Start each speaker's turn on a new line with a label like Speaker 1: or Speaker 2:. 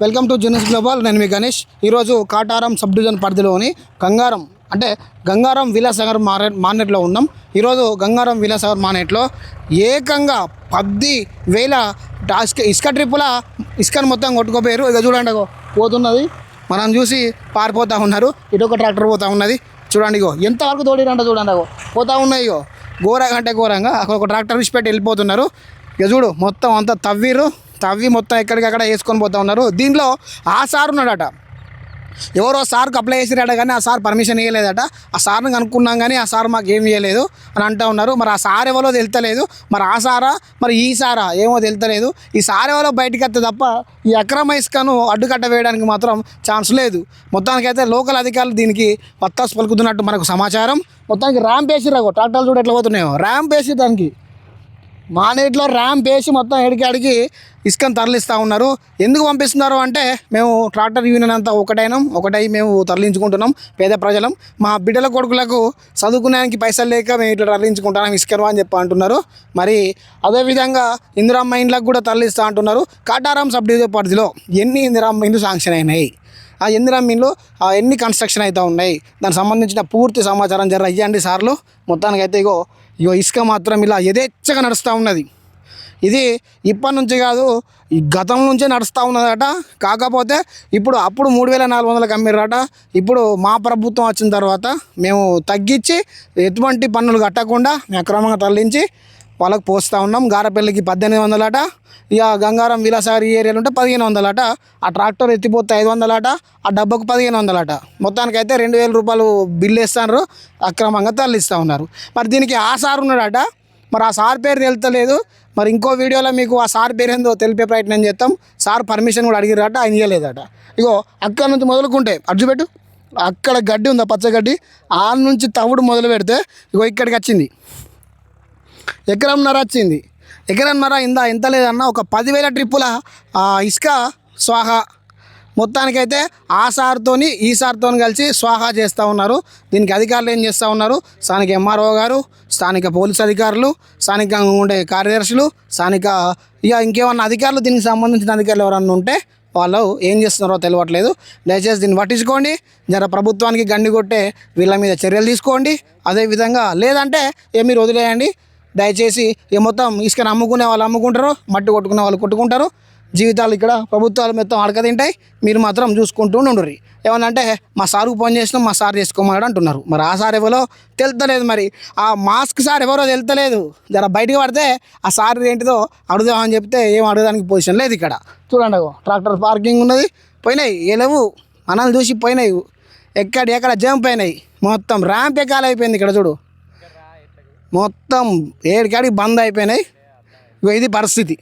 Speaker 1: Welcome to జూనియస్ global నేను మీ గణేష్. ఈరోజు Kataram sub division పరిధిలోని గంగారం అంటే గంగారం విలాసాగర్ మార్కెట్ మార్కెట్లో ఉన్నాం. ఈరోజు గంగారం విలాసాగర్ మార్కెట్లో ఏకంగా పది వేల ఇసుక ఇసుక ట్రిప్పుల ఇసుకను మొత్తం కొట్టుకోపోయారు. ఇక చూడండి పోతున్నది. మనం చూసి పారిపోతూ ఉన్నారు. ఇటు ఒక ట్రాక్టర్ పోతూ ఉన్నది. చూడండి ఇగో ఎంతవరకు తోడిరంట చూడండి అగో. పోతూ ఉన్నాయి ఇగో. ఘోరంగా అంటే ఘోరంగా. అక్కడ ఒక ట్రాక్టర్ విడిచిపెట్టి వెళ్ళిపోతున్నారు. ఇక చూడు మొత్తం అంతా తవ్విరు తవ్వి మొత్తం ఎక్కడికక్కడ వేసుకొని పోతా ఉన్నారు. దీంట్లో ఆ సార్ ఉన్నాడట. ఎవరో సార్కి అప్లై చేసిరాట కానీ ఆ సార్ పర్మిషన్ ఇవ్వలేదట ఆ సార్ని కనుక్కున్నాం కానీ ఆ సార్ మాకు ఏం ఇవ్వలేదు అని అంటూ ఉన్నారు. మరి ఆ సార్ ఎవరో తెలుతలేదు మరి ఆ సారా? మరి ఈ సారా? ఏమో తెలుతలేదు ఈ సార్ ఎవరో బయటికి వస్తే తప్ప ఈ అక్రమ ఇసుకను అడ్డుకట్ట వేయడానికి మాత్రం ఛాన్స్ లేదు. మొత్తానికైతే లోకల్ అధికారులు దీనికి పత్తాసు పలుకుతున్నట్టు మనకు సమాచారం. మొత్తానికి ర్యాంప్ వేసిరాగో ట్రాక్టర్లు చూడ ఎట్లా పోతున్నాయో. ర్యాంప్ వేసి దానికి. మా నీటిలో ర్యాంప్ వేసి మొత్తం ఎడికి ఇసుకను తరలిస్తూ ఉన్నారు. ఎందుకు పంపిస్తున్నారు అంటే మేము ట్రాక్టర్ యూనియన్ అంతా ఒకటైనాం. ఒకటై మేము తరలించుకుంటున్నాం పేద ప్రజలం. మా బిడ్డల కొడుకులకు చదువుకునేదానికి పైసలు లేక మేము ఇట్లా తరలించుకుంటున్నాం. ఇసుకను అని చెప్పి అంటున్నారు. మరి అదేవిధంగా ఇందిరామ్మ ఇండ్లకు కూడా తరలిస్తూ అంటున్నారు. కాటారం సబ్ డివిజన్ పరిధిలో ఎన్ని ఇందిరామ్మ ఇండ్లు శాంక్షన్ అయినాయి? ఆ ఇందిరా మీన్లో ఎన్ని కన్స్ట్రక్షన్ అయితే ఉన్నాయి దానికి సంబంధించిన పూర్తి సమాచారం జర అయ్యండి సార్లు. మొత్తానికి అయితే ఇగో ఇగో ఇసుక మాత్రం ఇలా యథేచ్ఛగా నడుస్తూ ఉన్నది. ఇది ఇప్పటి నుంచి కాదు ఈ గతం నుంచే నడుస్తూ ఉన్నదట. కాకపోతే ఇప్పుడు అప్పుడు మూడు వేల నాలుగు వందలకు అమ్మిర్రట. ఇప్పుడు మా ప్రభుత్వం వచ్చిన తర్వాత మేము తగ్గించి ఎటువంటి పన్నులు కట్టకుండా మేము అక్రమంగా తరలించి వాళ్ళకి పోస్తూ ఉన్నాం. గారపల్లికి పద్దెనిమిది వందలట. ఇక గంగారం విలాసాగర్ ఈ ఏరియాలో ఉంటే పదిహేను వందలట. ఆ ట్రాక్టర్ ఎత్తిపోతే ఐదు వందలట. ఆ డబ్బాకు పదిహేను వందలట. మొత్తానికైతే రెండు వేల రూపాయలు బిల్లు ఇస్తున్నారు అక్రమంగా తరలిస్తూ ఉన్నారు. మరి దీనికి ఆ సార్ ఉన్నాడట. మరి ఆ సార్ పేరు తెలుతలేదు మరి ఇంకో వీడియోలో మీకు ఆ సార్ పేరు ఏందో తెలిపే ప్రయత్నం చేస్తాం సార్ పర్మిషన్ కూడా అడిగిరట ఆయన ఇవ్వలేదట ఇగో అక్కడ నుంచి మొదలుకుంటే అడ్డు పెట్టు. అక్కడ గడ్డి ఉందా? పచ్చగడ్డి ఆ నుంచి తవుడు మొదలు పెడితే ఇగో ఇక్కడికి వచ్చింది. ఎకరంన్నర వచ్చింది. ఎకరంన్నర ఇందా ఎంత లేదన్నా ఒక పదివేల ట్రిప్పుల ఆ, ఇసుక స్వాహా మొత్తానికైతే ఆ సార్తోని ఈ సార్తో కలిసి స్వాహా చేస్తూ ఉన్నారు. దీనికి అధికారులు ఏం చేస్తూ ఉన్నారు? స్థానిక ఎంఆర్ఓ గారు స్థానిక పోలీస్ అధికారులు స్థానికంగా ఉండే కార్యదర్శులు స్థానిక ఇక ఇంకేమన్నా అధికారులు దీనికి సంబంధించిన అధికారులు ఎవరన్నా ఉంటే వాళ్ళు ఏం చేస్తున్నారో తెలియట్లేదు దయచేసి దీన్ని పట్టించుకోండి. జర ప్రభుత్వానికి గండి కొట్టే వీళ్ళ మీద చర్యలు తీసుకోండి. అదేవిధంగా లేదంటే ఏ మీరు వదిలేయండి. దయచేసి ఈ మొత్తం ఇసుకని అమ్ముకునే వాళ్ళు అమ్ముకుంటారు మట్టి కొట్టుకునే వాళ్ళు కొట్టుకుంటారు జీవితాలు ఇక్కడ ప్రభుత్వాలు మొత్తం అడక తింటాయి మీరు మాత్రం చూసుకుంటూ ఉండుర్రి. ఏమనంటే మా సార్కు ఫోన్ చేసినాం మా సార్ చేసుకోమన్నాడు అంటున్నారు. మరి ఆ సార్ ఎవరో తెలుతలేదు మరి. ఆ మాస్క్ సార్ ఎవరో తెలుతలేదు జర బయటికి పడితే ఆ సార్ ఏంటిదో అడుగుదామని చెప్తే ఏం అడగడానికి పొజిషన్ లేదు ఇక్కడ. చూడండి ట్రాక్టర్ పార్కింగ్ ఉన్నది. పోయినాయి ఏలేవు. మనల్ని చూసి పోయినాయి. ఎక్కడ ఎక్కడ జంప్ అయినాయి. మొత్తం ర్యాంప్ ఎక్కాలైపోయింది అయిపోయింది ఇక్కడ చూడు. మొత్తం ఏడికాడికి బంద్ అయిపోయినాయి. ఇది పరిస్థితి.